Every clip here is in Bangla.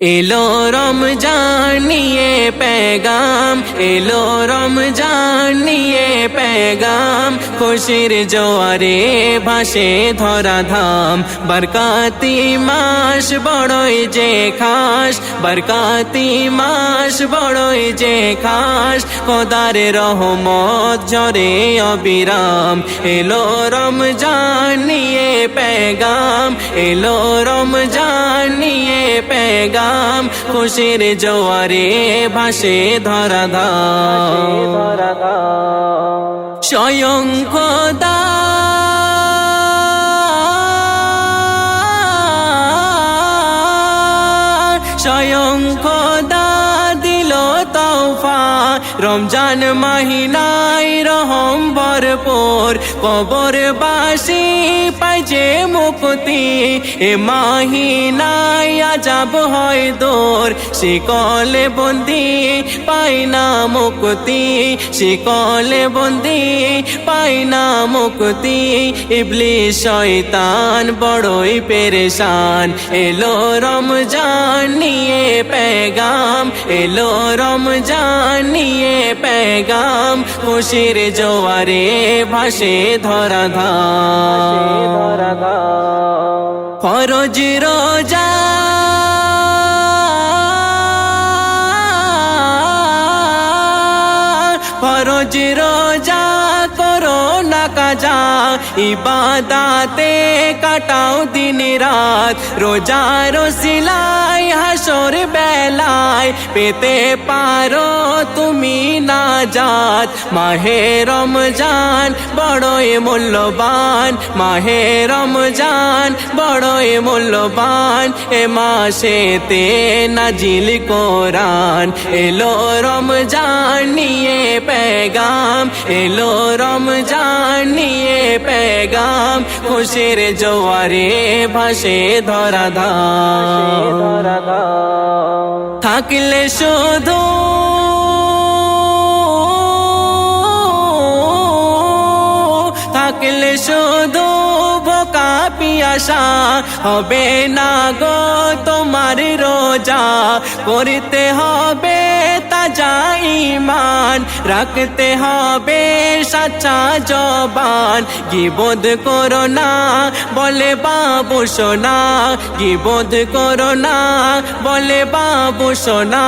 এলো রম জানিয়ে পেগাম এলো রম নিয়ে পেগাম, খুশির জোয়ারে ভাসে ধরা ধাম। বরকাতি মাস বড়ই যে খাস, বরকাতি মাস বড়ই যে খাস। খোদার রহমত ঝরে অবিরাম। এলো রমজান নিয়ে পেগাম, এলো রমজান নিয়ে পেগাম। খুশির জোয়ারে ভাসে ধরা ধাম। স্বয়ং খোদা। স্বয়ং খোদা দিল তৌফা রমজান মাহিনাই রহম ভরপুর কবর বাসি পাইছে মুক্তি। এ মাহিনাই আজাব হয় দূর। শিকলে বন্দি পাই না মুক্তি। শিকলে বন্দি পাই না মুক্তি। ইবলি শয়তান বড়ই পেরেশান। এলো রমজান নিয়ে পেগাম। এলো রমজান নিয়ে পেগাম। খুশির জোয়ারে ভাসে ধরা ফরজ রোজা। ফরজ রোজা করো না কাজা ইবাদাতে কাটাও দিন রাত। রোজার সিলাই হাসর বেলায়, পেতে পারো তুমি না যাত মাহে রমজান, বড়ই মূল্যবান। মাহে রমজান, বড়ই মূল্যবান। এ মাসেতে নাজিল কোরআন। এলো রমজান নিয়ে পেগাম। এলো রমজান নিয়ে পেগাম, খুশির জোয়ারে ভাসে ধরা থাকলে শুধু থাকলে শুধু বোকা পিয়াসা হবে না গো তোমার রোজা। করতে হবে তাজা ইমান রাখতে হবে সাচা জবান গিবোধ করো না, বলে বাবু সোনা করো না, বলে বাবু সোনা,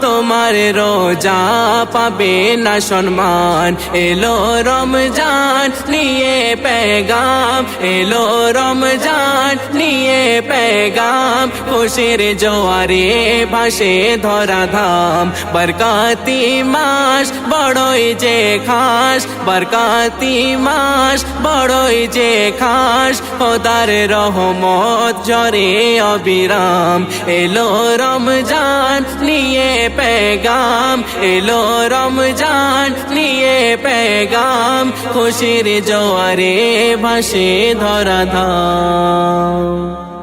তোমার রোজা পাবে না সম্মান। এলো রমজান, নিয়ে পেগাম, এলো রমজান, নিয়ে পেগাম, খুশির জোয়ারে ভাসে ধরা ধাম বরকাতি মাস, বড়ই যে খাস বরকাতি মাস, বড়ই যে খাস, খোদার রহমত জরে অবিরাম। এলো রমজান, নিয়ে পেগাম। এলো রমজান, নিয়ে পেগাম। খুশির জোয়ারে ভাসে ধরা ধাম